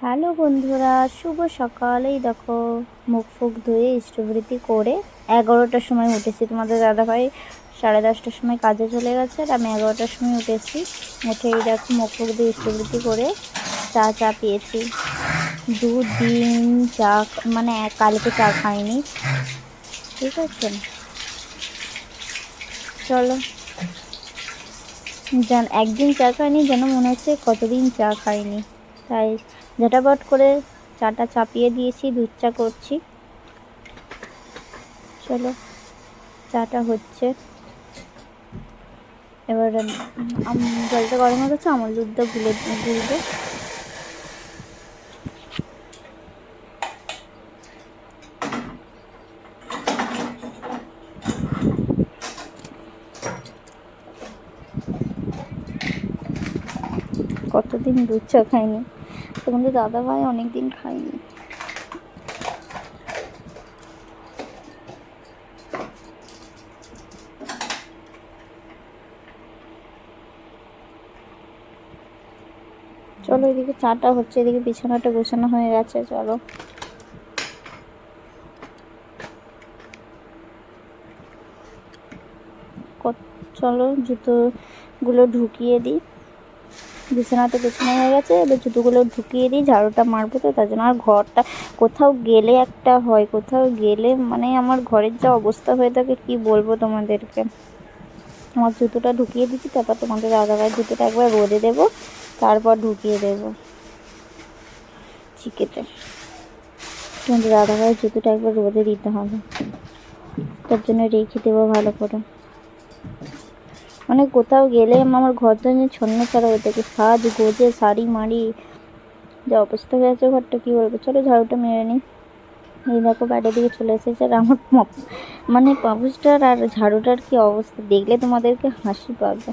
Hello বন্ধুরা, শুভ সকালেই দেখো, মুখ ফুক ধুয়ে স্ট্রবেরিতি করে এগারোটার সময় উঠেছি। তোমাদের দাদাভাই সাড়ে দশটার সময় কাজে চলে গেছে আর আমি এগারোটার সময় উঠেছি। উঠে এই দেখো, মুখ ফুক দিয়ে স্ট্রবেরিতি করে চা চা পেয়েছি। দুদিন চা মানে এক- কালকে চা খাইনি। ঠিক আছে? চলো। যেন একদিন চা খাইনি, যেন মনে হচ্ছে কতদিন চা খাইনি। তাই ঝটাপট করে চাটা চাপিয়ে দিয়েছি, দুধ চা করছি। চলো, চাটা হচ্ছে। এবার জলটা গরম হয়ে গেছে, আমল দুধটা গুলে, গুলবো। কতদিন দুধ চা খাইনি? তোমাদের দাদা ভাই অনেক দিন খাইনি চলো এদিকে চাটা হচ্ছে, এদিকে বিছানাটা গোছানো হয়ে গেছে, চলো। চলো জুতোগুলো ঢুকিয়ে দিই। বিছানাতে গোছানো হয়ে গেছে। এবার জুতোগুলো ঢুকিয়ে দিই, ঝাড়ুটা মারবো তো, তার জন্য আর ঘরটা কোথাও গেলে একটা হয়, কোথাও গেলে মানে আমার ঘরের যা অবস্থা হয়ে থাকে, কি বলব তোমাদেরকে? আমার জুতোটা ঢুকিয়ে দিচ্ছি তারপর তোমাদের দাদাভাই জুতোটা একবার রোদে দেবো, তারপর ঢুকিয়ে দেবো। চিকেতে তোমাদের দাদাভাই জুতোটা একবার রোদে দিতে হবে। তার জন্য রেখে দেবো ভালো করে। মানে কোথাও গেলে আমার ঘরটা নিয়ে ছন্ন ছাড়া হয়ে থাকে। সাজ, গোজে, শাড়ি, মাড়ি, যা অবস্থা হয়ে আছে ঘরটা, কী বলব? চলো ঝাড়ুটা মেরে নিই। এই দেখো বাইরের দিকে চলে এসেছে আর আমার মানে পাপুসটার আর ঝাড়ুটার কি অবস্থা? দেখলে তোমাদেরকে হাসি পাবে।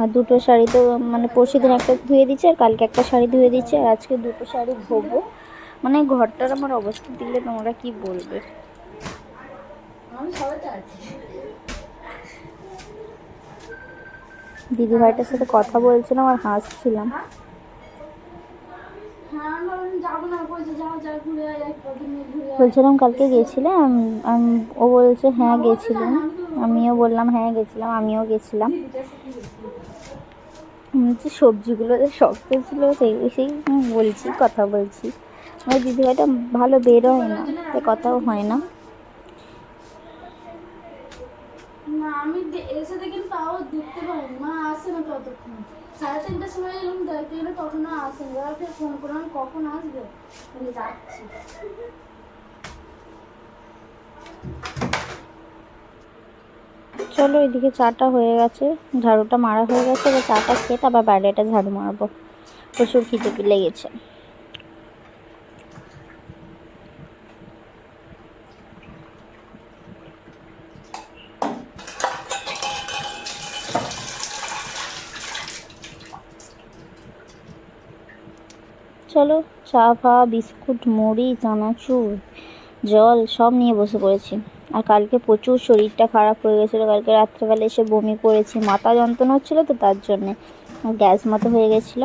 আর দুটো শাড়ি তো মানে পরশু দিন একটা ধুয়ে দিচ্ছে আর কালকে একটা শাড়ি ধুয়ে দিচ্ছে আর আজকে দুটো শাড়ি ধোবো। মানে ঘরটার আমার অবস্থা দেখলে তোমরা কি বলবে? দিদি ভাইটার সাথে কথা বলছিলাম আর হাসছিলাম। বলছিলাম কালকে গেছিলে? ও বলছে হ্যাঁ গেছিলাম। আমিও বললাম হ্যাঁ গেছিলাম। আমিও গেছিলাম। বলছি সবজিগুলো যে শক্ত ছিল, সেই সেই বলছি, কথা বলছি। আমার দিদিভাইটা ভালো বেরো হয় না, তাই কথাও হয় না। না, আমি এসে দেখি তাও দেখতে পাইনি মা আসে না ততক্ষণ সাড়ে সময় দেখতে গেলে ফোন করলাম কখন আসবে? আমি যাচ্ছি। চলো, এদিকে চাটা হয়ে গেছে। ঝাড়ুটা মারা হয়ে গেছে। এবার চাটা খেয়ে তারপর বাইরেটা ঝাড়ু মারবো। প্রচুর খিদে লেগেছে। চলো, চা, ফা, বিস্কুট, মুড়ি, চানাচুর, জল, সব নিয়ে বসে পড়েছি। আর কালকে প্রচুর শরীরটা খারাপ হয়ে গেছিল। কালকে রাত্রেবেলা এসে বমি করেছি। মাথা যন্ত্রণা হচ্ছিল তো, তার জন্যে গ্যাস মতো হয়ে গেছিল।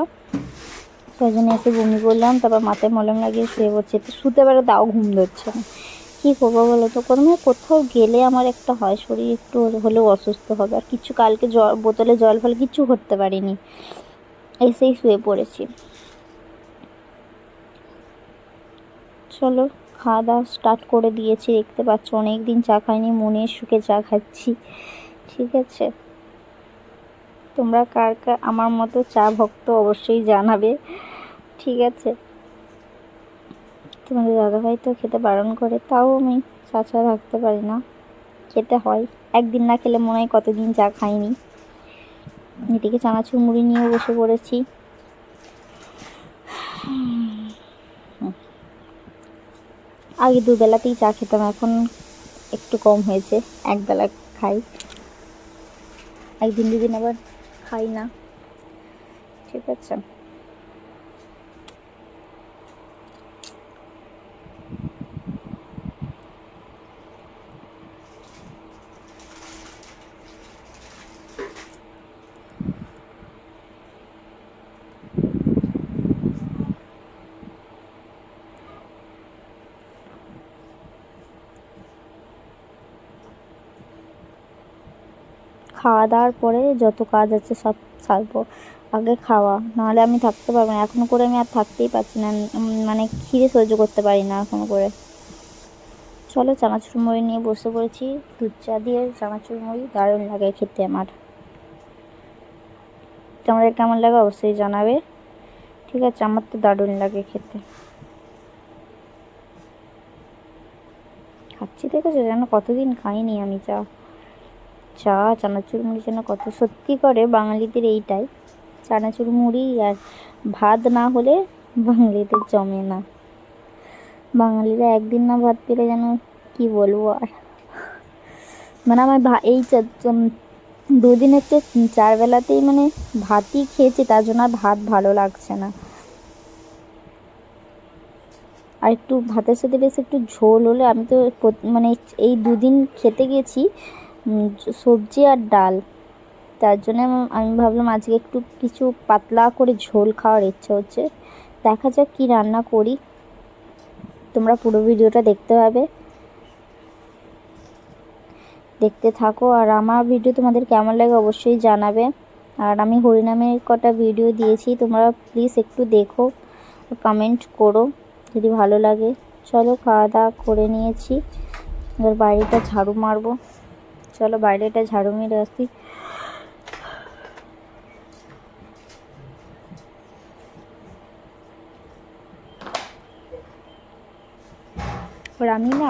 তাই জন্য এসে বমি করলাম, তারপর মাথায় মলম লাগিয়ে শুয়ে পড়ছি। তো শুতে পারে তাও ঘুম ধরছে না। কী করব বলো তো? কোনো কোথাও গেলে আমার একটা হয়, শরীর একটু হলেও অসুস্থ হবে। আর কিছু কালকে জল বোতলে জল ফল কিছু করতে পারিনি। এসেই শুয়ে পড়েছি। চলো খাওয়া দাওয়া স্টার্ট করে দিয়েছি, দেখতে পাচ্ছ অনেক দিন চা খাইনি, মনের সুখে চা খাচ্ছি, ঠিক আছে? তোমরা কার কার, আমার মতো চা ভক্ত অবশ্যই জানাবে, ঠিক আছে? তোমাদের দাদাভাই তো খেতে বারণ করে, তাও আমি চা চা থাকতে পারি না, খেতে হয়। একদিন না খেলে মনে হয় কতদিন চা খাইনি। এদিকে চানাচুর মুড়ি নিয়ে বসে পড়েছি। আগে দুবেলাতেই চা খেতাম, এখন একটু কম হয়েছে, একবেলা খাই। একদিন দুদিন আবার খাই না। ঠিক আছে। খাওয়া দাওয়ার পরে যত কাজ আছে সব সারবো, আগে খাওয়া, নাহলে আমি থাকতে পারব না। এখনও করে আমি আর থাকতেই পারছি না মানে খিদে সহ্য করতে পারি না এখনও করে। চলো চানাচুর মুড়ি নিয়ে বসে পড়েছি। দুধ চা দিয়ে চানাচুর মুড়ি দারুণ লাগে খেতে আমার। তোমাদের কেমন লাগে অবশ্যই জানাবে। ঠিক আছে, আমার তো দারুণ লাগে খেতে। খাচ্ছি দেখেছ যেন কতদিন খাইনি আমি চা। চা, চানাচুর মুড়ি যেন কত সত্যি করে বাঙালিদের এইটাই। চানাচুর মুড়ি আর ভাত না হলে বাঙালিদের জমে না। বাঙালিরা একদিন না ভাত পেলে যেন কি বলব আর। মানে আমার এই চা- চম- দুদিনের তো চার বেলাতেই মানে ভাতই খেয়েছি, তার জন্য আর ভাত ভালো লাগছে না। আর একটু ভাতের সাথে বেশ একটু ঝোল হলে আমি তো মানে এই দুদিন খেতে গেছি সবজি আর ডাল। তার জন্য আমি ভাবলাম আজকে একটু কিছু পাতলা করে ঝোল খাওয়ার ইচ্ছা হচ্ছে। দেখা যাক কী রান্না করি। তোমরা পুরো ভিডিওটা দেখতে পাবে। দেখতে থাকো। আর আমার ভিডিও তোমাদের কেমন লাগে অবশ্যই জানাবে। আর আমি হরিনামের কটা ভিডিও দিয়েছি, তোমরা প্লিজ একটু দেখো কমেন্ট করো, যদি ভালো লাগে। চলো খাওয়া দাওয়া করে নিয়েছি। এবার বাড়িটা ঝাড়ু মারবো। চলো বাইরেটা ঝাড়ু মেরে আসি। আর আমি না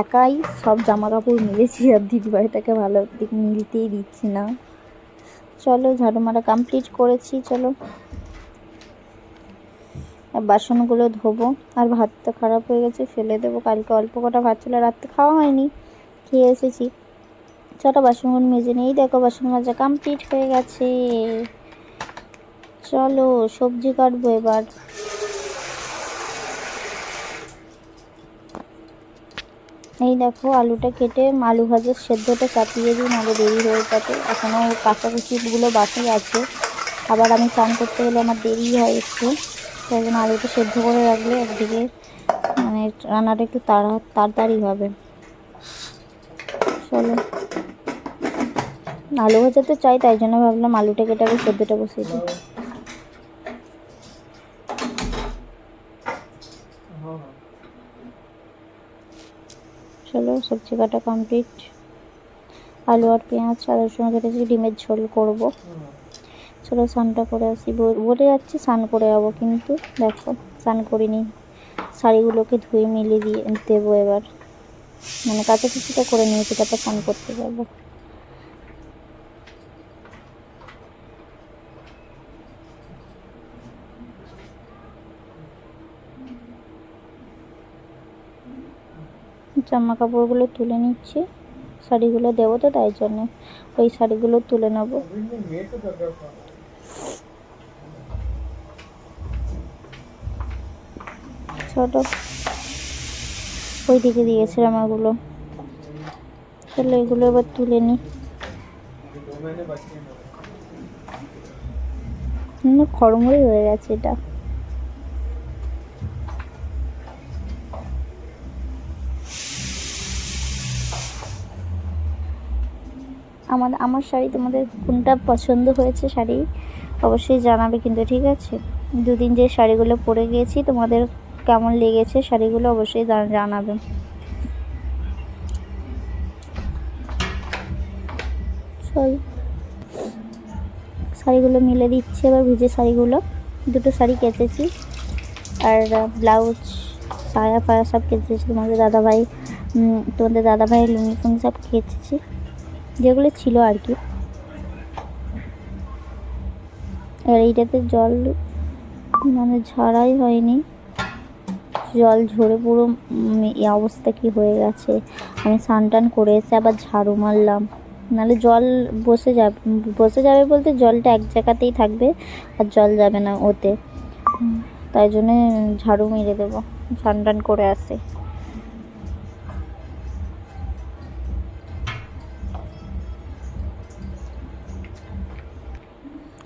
একাই সব জামা কাপড় মিলেছি আর দিদিভাইটাকে ভালো দিক মিলতেই দিচ্ছি না। চলো ঝাড়ু মারা কমপ্লিট করেছি, চলো। বাসনগুলো ধোবো। আর ভাতটা খারাপ হয়ে গেছে, ফেলে দেবো। কালকে অল্প কটা ভাত ছিল রাত্রে খাওয়া হয়নি। খেয়ে এসেছি। চলো বাসনগুলো মেজে নেই। দেখো বাসন মাজা কমপ্লিট হয়ে গেছে। চলো সবজি কাটবো এবার। এই দেখো আলুটা কেটে আলু ভাজার সেদ্ধটা চাপিয়ে দিই, নাহলে দেরি হয়ে যাবে। এখনও কাঁচাকুচিগুলো বাকি আছে। আবার আমি চান করতে গেলে আমার দেরি হয় একটু। তাই জন্য আলুটা সেদ্ধ করে রাখলে একদিকে মানে রান্নাটা একটু তাড়া, তাড়াতাড়ি হবে। চলো। আলু ভাজা তো চাই, তাই জন্য ভাবলাম আলুটা কেটে আগে সেদ্ধটা বসিয়ে দিই। চলো, সবজি কাটা কমপ্লিট আলু আর পেঁয়াজ আদা রসুন কেটেছি, ডিমের ঝোল করব। চলো, স্নানটা করে আসি। বলে যাচ্ছি স্নান করে যাব, কিন্তু দেখো, স্নান করিনি। শাড়িগুলোকে ধুয়ে মিলিয়ে দিয়ে দেবো এবার। মানে কাছাকাছিটা করে নিয়েছি তারপর স্নান করতে যাব। জামা কাপড়গুলো তুলে নিচ্ছি। শাড়িগুলো দেবো তো তাই জন্যে। ওই শাড়িগুলো তুলে নেব। ছোট ওই দিকে দিয়েছিলাম ওগুলো। তাহলে এগুলো এবার তুলে হুম, খড়মড়ি হয়ে গেছে এটা। আমাদের আমার শাড়ি তোমাদের কোনটা পছন্দ হয়েছে শাড়ি অবশ্যই জানাবে কিন্তু ঠিক আছে? দুদিন যে শাড়িগুলো পরে গিয়েছি তোমাদের কেমন লেগেছে শাড়িগুলো অবশ্যই জা- জানাবে চল শাড়িগুলো মিলে দিচ্ছি, এবার ভিজে শাড়িগুলো। দুটো শাড়ি কেচেছি, আর ব্লাউজ, সায়া ফায়া সব কেচেছি। তোমাদের দাদাভাই তোমাদের দাদাভাই, লুঙ্গি ফুঙ্গি সব কেচেছি। যেগুলো ছিল আর কি। এবার এইটাতে জল মানে ঝাড়াই হয়নি। জল ঝরে পুরো এই অবস্থা কি হয়ে গেছে? আমি স্নান টান করে এসে আবার ঝাড়ু মারলাম। নাহলে জল বসে যাবে বসে যাবে বলতে জলটা এক জায়গাতেই থাকবে আর জল যাবে না ওতে। তাই জন্যে ঝাড়ু মেরে দেবো স্নান টান করে আসে।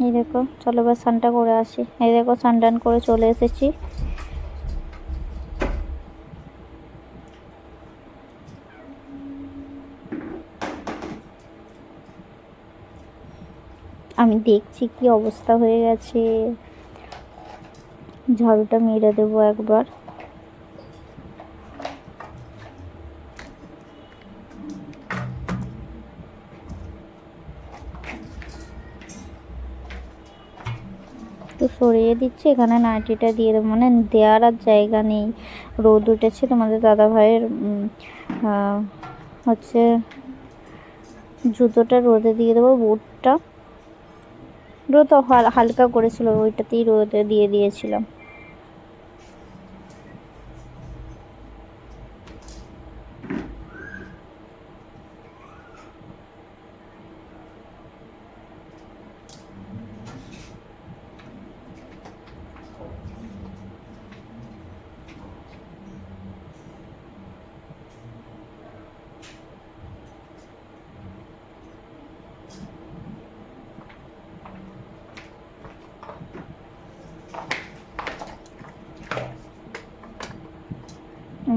এই দেখো, চলো এবার স্নানটা করে আসি। এই দেখো স্নান টান করে চলে এসেছি। আমি দেখছি কি অবস্থা হয়ে গেছে। ঝাড়ুটা মেরে দেবো একবার। একটু সরিয়ে দিচ্ছি, এখানে নাইটিটা দিয়ে দেবো। মানে দেওয়ার আর জায়গা নেই। রোদ উঠেছে, তোমাদের দাদা ভাইয়ের হচ্ছে জুতোটা রোদে দিয়ে দেবো, বুটটা। হাল- হালকা করেছিল ওইটাতেই রোদে দিয়ে দিয়েছিলাম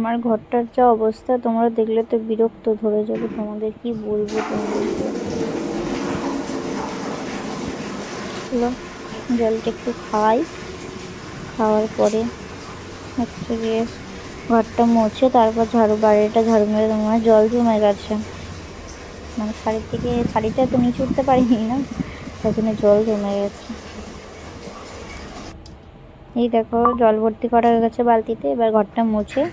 আমার ঘরটার যা অবস্থা, তোমরা দেখলে তো বিরক্ত ধরে যাবে, তোমাদের কি বলব তোমাদেরকে জলটা একটু খাই। খাওয়ার পরে হচ্ছে গিয়ে ঘরটা মোছে, তারপর ঝাড়ু, বাড়িটা ঝাড়ু মেরে দেবো। মানে জল জমে গেছে। মানে শাড়ির থেকে শাড়িটা তো নিচে উঠতে পারিনি না? তাই জন্য জল জমে গেছে। এই দেখো, জল ভর্তি করা হয়ে গেছে বালতিতে। এবার ঘরটা মুছে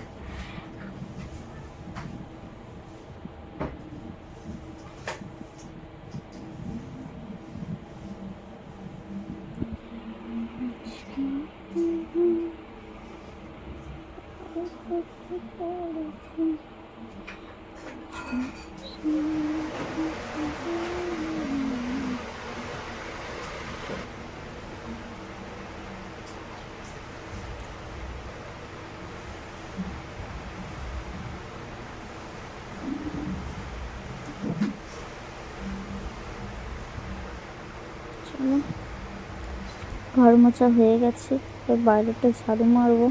চলো ঘর মোচা হয়ে গেছে। এবার বাইরেটা ঝাড়ু মারবো।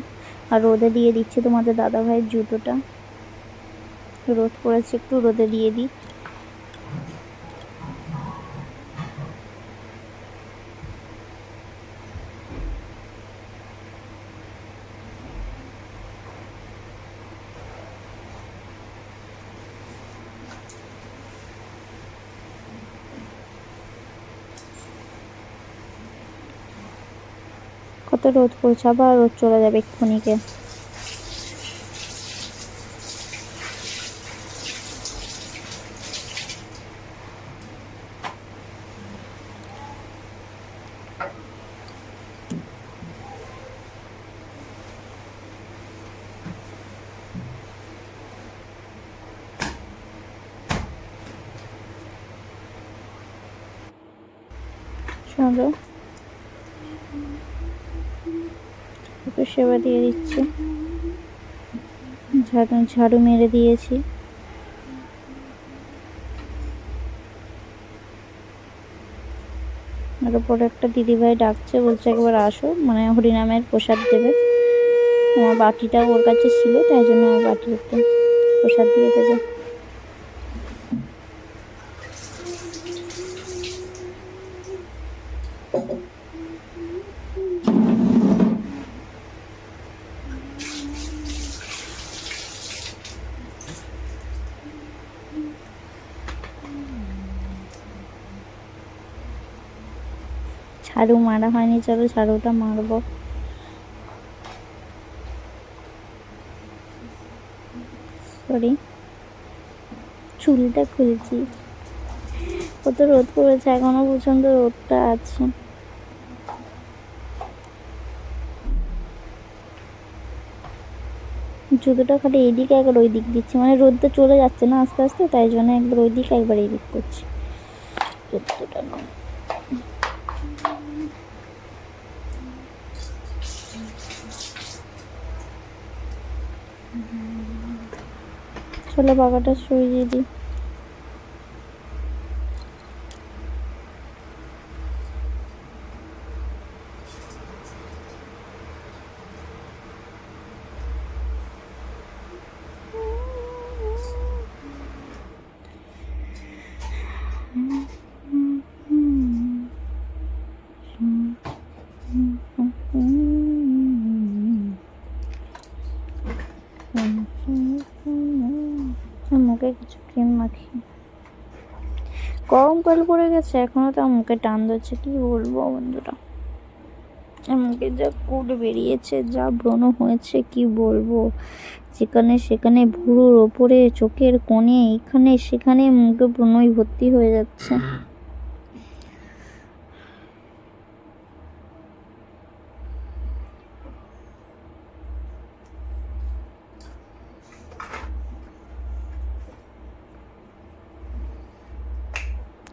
আর রোদে দিয়ে দিচ্ছি তোমাদের দাদা ভাইয়ের জুতোটা। রোদ পড়েছে একটু, রোদে দিয়ে দিই। কত রোদ পড়ছে আবার রোদ চলে যাবে এক্ষুনিকে। চলো একটু সেবা দিয়ে দিচ্ছি। ঝাড়ু ঝাড়ু মেরে দিয়েছি। আর ওপরে একটা দিদিভাই ডাকছে, বলছে একবার আসো মানে হরিনামের প্রসাদ দেবে। আমার বাটিটা ওর কাছে ছিল, তাই জন্য আমার বাটিতে প্রসাদ দিয়ে দেবে। ঝাড়ু মারা হয়নি, চলো ঝাড়ুটা মারবো। সরি চুলটা খুলছি। কত রোদ পড়েছে, এখনও পর্যন্ত রোদটা আছে। জুতোটা খালি এইদিকে একবার ওই দিক দিচ্ছি। মানে রোদটা চলে যাচ্ছে না আস্তে আস্তে, তাই জন্য একবার ওই দিকে একবার এই দিক করছি। জুতোটা নয় চলো বাবাটা সরিয়ে দিই। কাল পড়ে গেছে, এখনও তো মুখে টান ধরছে, কি বলব বন্ধুরা? মুখে যা কুট বেরিয়েছে, যা ব্রণ হয়েছে, কি বলব? যেখানে সেখানে ভুরুর ওপরে, চোখের কোণে এখানে সেখানে মুখে ব্রণই ভর্তি হয়ে যাচ্ছে।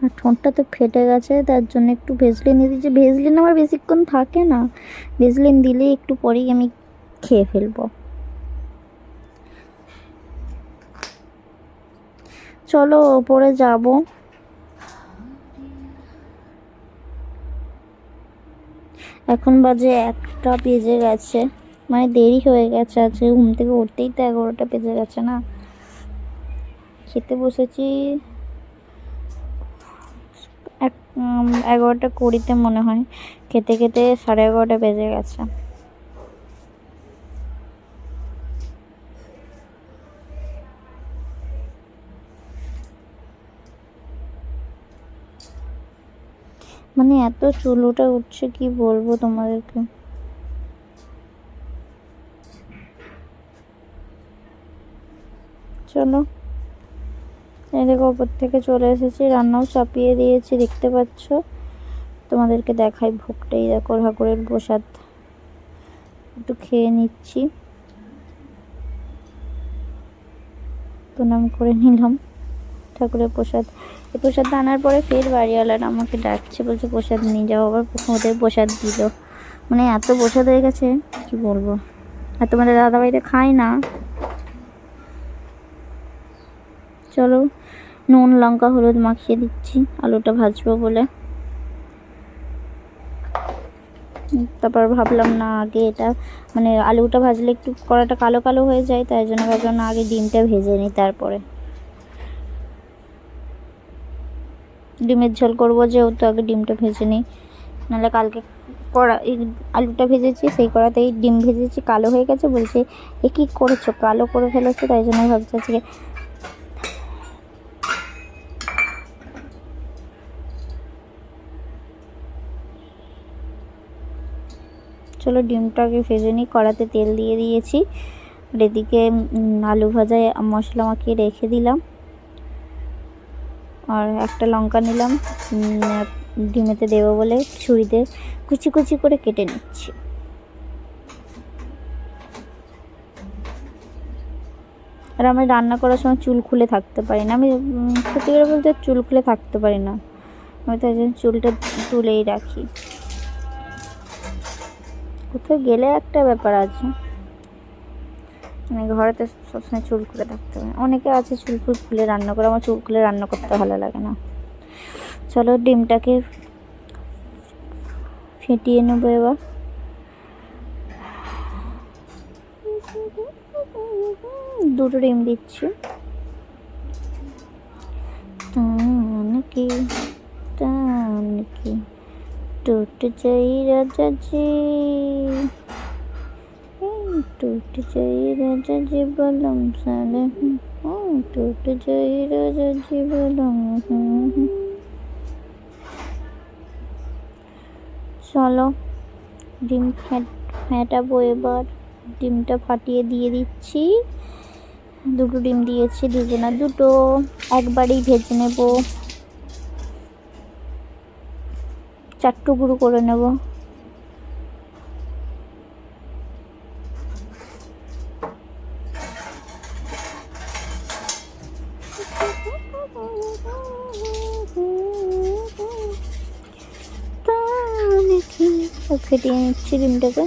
আর ঠোঁটটা তো ফেটে গেছে, তার জন্য একটু ভেজলিন দিয়ে দিচ্ছি। ভেজলিন আমার বেশিক্ষণ থাকে না। ভেজলিন দিলেই একটু পরেই আমি খেয়ে ফেলব। চলো, ওপরে যাব। এখন বাজে একটা বেজে গেছে। মানে দেরি হয়ে গেছে, আজকে ঘুম থেকে উঠতেই তো এগারোটা বেজে গেছে না। খেতে বসেছি। এক এগারোটা কুড়িতে মনে হয়। খেতে খেতে সাড়ে এগারোটা বেজে গেছে। মানে এত চুলোটা উঠছে, কি বলব তোমাদেরকে? চলো। এই দেখো ওপর থেকে চলে এসেছি। রান্নাও চাপিয়ে দিয়েছি, দেখতে পাচ্ছ? তোমাদেরকে দেখাই ভোগটাই। দেখো, ঠাকুরের প্রসাদ একটু খেয়ে নিচ্ছি। প্রণাম করে নিলাম ঠাকুরের প্রসাদ। এই প্রসাদ আনার পরে ফের বাড়িওয়ালারা আমাকে ডাকছে, বলছে, প্রসাদ নিয়ে যাও। আবার ওদের প্রসাদ দিল। মানে এত প্রসাদ হয়ে গেছে, কি বলব? আর তোমাদের দাদাবাড়িতে খায় না। চলো। নুন, লঙ্কা, হলুদ মাখিয়ে দিচ্ছি। আলুটা ভাজবো বলে। তারপর ভাবলাম না আগে এটা মানে আলুটা ভাজলে একটু কড়াটা কালো কালো হয়ে যায়, তাই জন্য ভাবলাম না আগে ডিমটা ভেজে নিই তারপরে। ডিমের ঝোল করব যেহেতু আগে ডিমটা ভেজে নিই। নাহলে কালকে কড়া আলুটা ভেজেছি, সেই কড়াতেই ডিম ভেজেছি, কালো হয়ে গেছে, বলছে, এ কী করেছ? কালো করে ফেলেছো? তাই জন্য ভাবছি আজকে চলো ডিমটাকে ভেজে নিই কড়াতে তেল দিয়ে দিয়েছি। আর এদিকে আলু ভাজায় মশলা মাখিয়ে রেখে দিলাম। আর একটা লঙ্কা নিলাম ডিমেতে দেবো বলে ছুরিতে কুচি কুচি করে কেটে নিচ্ছি। আর আমি রান্না করার সময় চুল খুলে থাকতে পারি না। আমি সত্যি করে বলতে চুল খুলে থাকতে পারি না। আমি জন্য চুলটা তুলেই রাখি। কোথাও গেলে একটা ব্যাপার আছে। মানে ঘরে তো সবসময় চুল খুলে থাকতে হবে অনেকে আছে চুল ফুল খুলে রান্না করে, আমার চুল খুলে রান্না করতে ভালো লাগে না। চলো ডিমটাকে ফেটিয়ে নেব এবার। দুটো ডিম দিচ্ছি। টান কি কি। টুট যাই রাজাজি টুট যাই রাজাজি বলম সালে। হুম টুট যাই রাজাজি বলম চলো, ডিম ফেটাবো এবার। ডিমটা ফাটিয়ে দিয়ে দিচ্ছি। দুটো ডিম দিয়েছি, দুজনা দুটো। একবারেই ভেজে নেব। চার টুকরো করে নেব। ফেটিয়ে নিচ্ছি ডিমটাকে।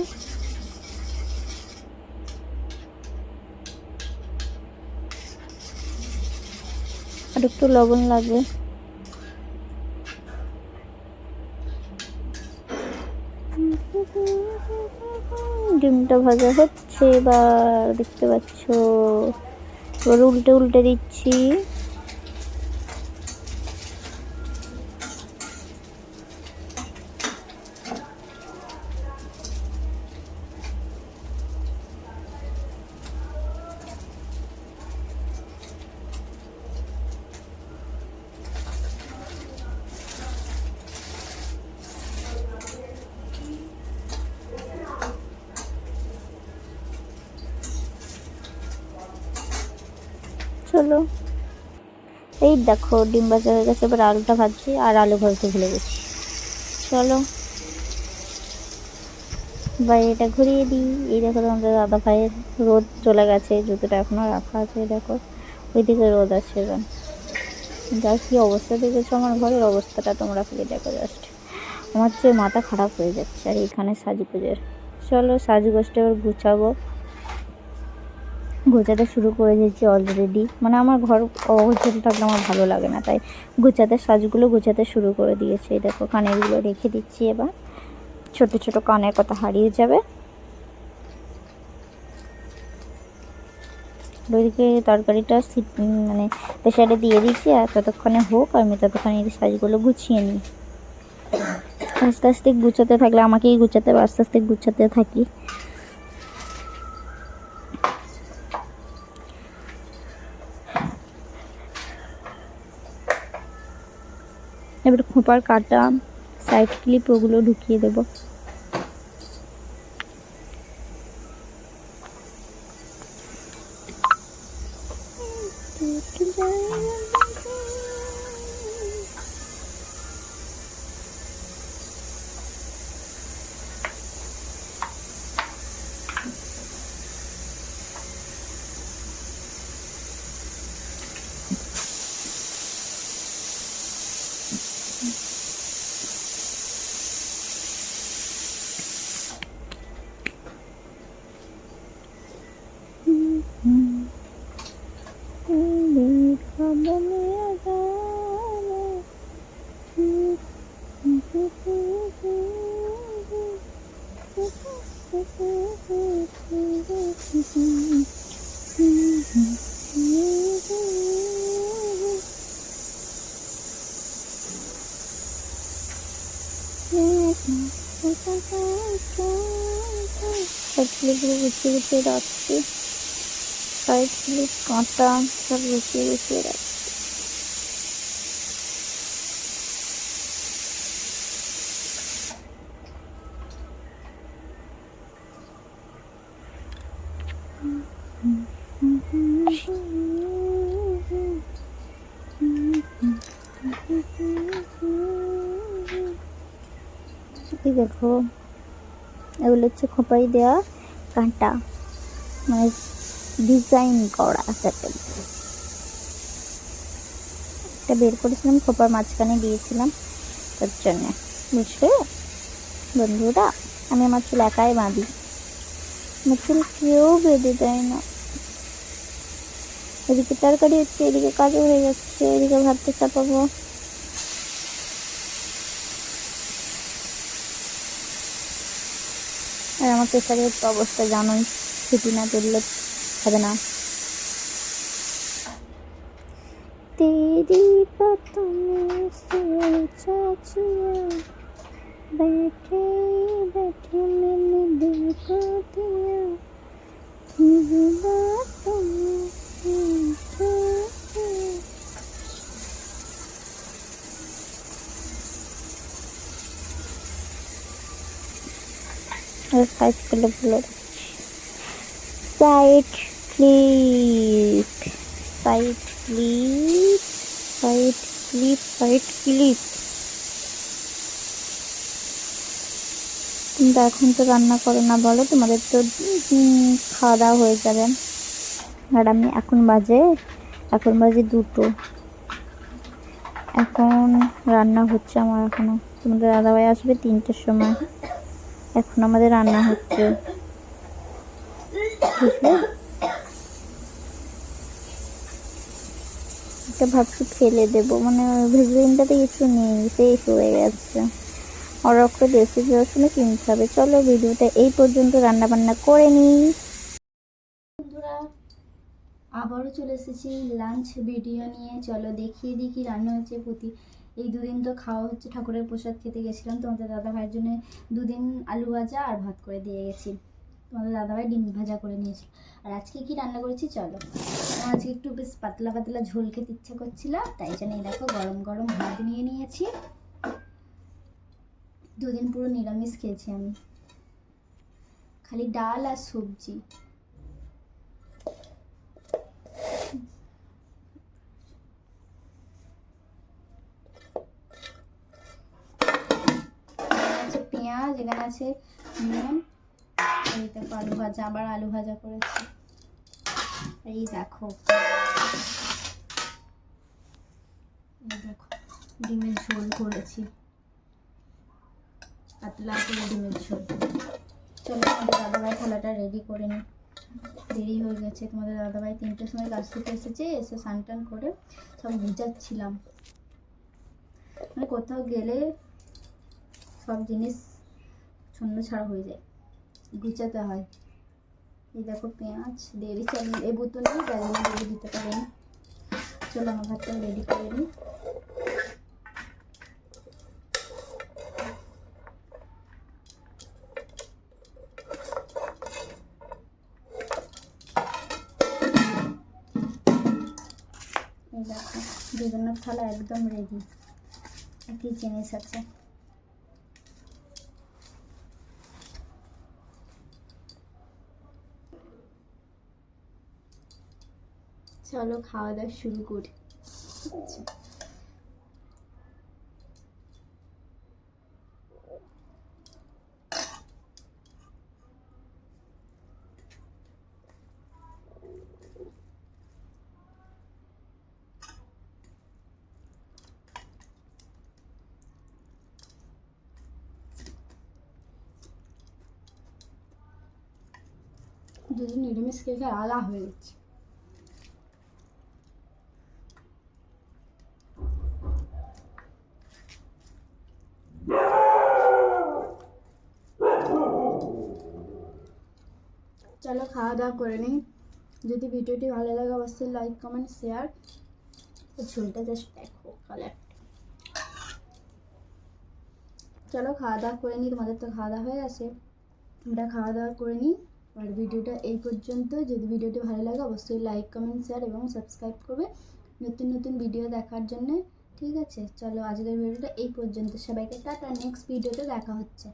আর একটু লবণ লাগবে। ডিমটা ভাজা হচ্ছে এবার দেখতে পাচ্ছ এবার উল্টে উল্টে দিচ্ছি চলো এই দেখো, ডিম ভাজা হয়ে গেছে, এবার আলুটা ভাজছি আর আলু ভাজতে ভুলে গেছি। চলো। বাইরেটা ঘুরিয়ে দিই। এই দেখো তোমাদের দাদা ভাইয়ের রোদ চলে গেছে, জুতোটা এখনও রাখা আছে দেখো। ওইদিকে রোদ আছে এবার। যা কী অবস্থা দেখেছ আমার ঘরের অবস্থাটা তোমরা খালি দেখো জাস্ট আমার যে মাথা খারাপ হয়ে যাচ্ছে আর এখানে সাজি পুজোর চলো, সাজগোজটা এবার গুছাবো। গোছাতে শুরু করে দিয়েছি অলরেডি মানে আমার ঘর অগোছাতে থাকলে আমার ভালো লাগে না, তাই গোছাতে, সাজগুলো গোছাতে শুরু করে দিয়েছি। দেখো, কানেরগুলো রেখে দিচ্ছি এবার। ছোট ছোট কানের কথা হারিয়ে যাবে। ওইদিকে তরকারিটা মানে প্রেশারে দিয়ে দিচ্ছি আর ততক্ষণে হোক, আমি ততক্ষণে এই সাজগুলো গুছিয়ে নিই। আস্তে আস্তে গুছাতে থাকলে, আমাকেই গুছাতে হবে, আস্তে আস্তে গুছাতে থাকি। এবার খোঁপার কাটা সাইড ক্লিপ ওগুলো ঢুকিয়ে দেবো। সাইড ক্লিপগুলো গুছিয়ে গুছিয়ে রাখছি। সাইড ক্লিপ কাঁটা সব গুছিয়ে গুছিয়ে রাখছি এই দেখো। এগুলো হচ্ছে খোপাই দেওয়া কাঁটা। মানে ডিজাইন করা যাতে একটা। বের করেছিলাম, খোপার মাঝখানে দিয়েছিলাম। তার জন্যে। বুঝলে? বন্ধুরা, আমি আমার চুল একাই বাঁধি। আমার চুল কেউ বেঁধে দেয় না। এদিকে তরকারি হচ্ছে, এদিকে কাজও হয়ে যাচ্ছে, এদিকে ভাতটা চাপাবো আর আমার প্রেশারের তো অবস্থা জানোই ছুটি না তুললে হবে না तेरी बातों में सोचा जिया बैठे बैठे मैंने दिल को दिया আর সাইড করলে ভালো side clip side clip side clip side clip কিন্তু এখন তো রান্না করো না, বলো? তোমাদের তো খাওয়া দাওয়া হয়ে যাবে। আর আমি এখন বাজে এখন বাজে দুটো। এখন রান্না হচ্ছে আমার এখনও। তোমাদের দাদাভাই আসবে তিনটের সময়। এখন আমাদের রান্না হচ্ছে। এটা ভাবছি ফেলে দেবো। মানে ভেজলিনটাতে কিছু নেই শেষ হয়ে গেছে। একটা দেশি রসুনও কিনতে হবে। চলো ভিডিওটা এই পর্যন্ত রান্না বান্না করে নিই। বন্ধুরা, আবারও চলে এসেছি লাঞ্চ ভিডিও নিয়ে। চলো দেখিয়ে দিই কি রান্না হচ্ছে প্রতি এই দুদিন তো খাওয়া হচ্ছে, ঠাকুরের প্রসাদ খেতে গেছিলাম। তোমাদের দাদা ভাইয়ের জন্য দুদিন আলু ভাজা আর ভাত করে দিয়ে গেছি। তোমাদের দাদা ভাই ডিম ভাজা করে নিয়েছিল। আর আজকে কি রান্না করেছি চলো। আজকে একটু বেশ পাতলা পাতলা ঝোল খেতে ইচ্ছা করছিল, তাই জন্য এই দেখো গরম গরম ভাত নিয়ে নিয়েছি। দুদিন পুরো নিরামিষ খেয়েছি আমি। খালি ডাল আর সবজি। পেঁয়াজ এখানে আছে নুন এই দেখো আলু ভাজা আবার আলু ভাজা করেছি। এই দেখো। দেখো, ডিমের ঝোল করেছি। পাতলা করে ডিমের ঝোল। চলো আমাদের দাদাভাই থালাটা রেডি করে নিই। দেরি হয়ে গেছে, তোমাদের দাদাভাই তিনটের সময় কাজ থেকে এসেছে, এসে স্নান টান করে সব গুজাচ্ছিলাম মানে কোথাও গেলে সব জিনিস ছন্ন ছাড়া হয়ে যায়। গুছাতে হয়। এই দেখো পেঁয়াজ দিয়ে দিচ্ছি আমি এই বুতো নেই দিয়ে দিতে পারেন। চলো আমার ভাতটা রেডি করে নিই। এই দেখো, বেগুনের থালা একদম রেডি কি জিনিস আছে চলো খাওয়া দাওয়া শুরু করি। আছে যদি নিরামিষ খেয়ে আলা হয়ে যাচ্ছে চলো খাওয়া দাওয়া করে নিই। যদি ভিডিওটি ভালো লাগে, অবশ্যই লাইক কমেন্ট শেয়ার ঝোলটা জাস্ট দেখো কালার চলো খাওয়া দাওয়া করে নিই, তোমাদের তো খাওয়া দাওয়া হয়ে গেছে। আমরা খাওয়া দাওয়া করে নিই। আর ভিডিওটা এই পর্যন্ত। যদি ভিডিওটি ভালো লাগে, অবশ্যই লাইক কমেন্ট শেয়ার এবং সাবস্ক্রাইব করবে নতুন নতুন ভিডিও দেখার জন্য। ঠিক আছে? চলো আজকের ভিডিওটা এই পর্যন্ত। সবাইকে টাটা। নেক্সট ভিডিওতে দেখা হচ্ছে।